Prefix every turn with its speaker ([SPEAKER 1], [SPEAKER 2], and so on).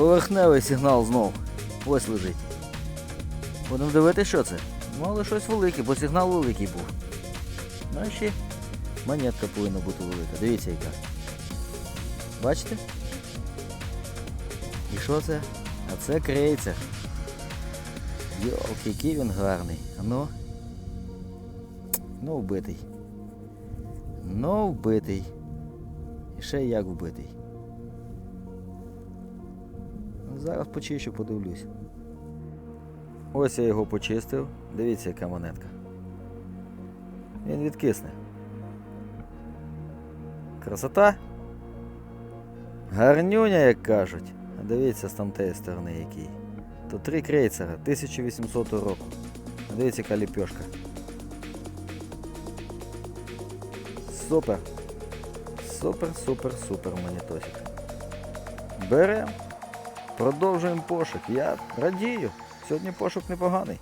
[SPEAKER 1] Поверхневий сигнал знов. Ось лежить. Будемо дивитися, що це. Ну, але щось велике, бо сигнал великий був. Ну і ще монетка повинна бути велика. Дивіться яка. Бачите? І що це? А це крейцер. Йолки, який він гарний. Ну. Ну вбитий. Ну вбитий. І ще як вбитий. Зараз почищу, подивлюсь. Ось я його почистив. Дивіться, яка монетка. Він відкисне. Красота. Гарнюня, як кажуть. А дивіться з тамтеї сторони який. То три крейцера 1800 року. А дивіться, яка ліпьошка. Супер. Супер, супер, супер монітосик. Берем. Продовжуємо пошук. Я радію. Сьогодні пошук непоганий.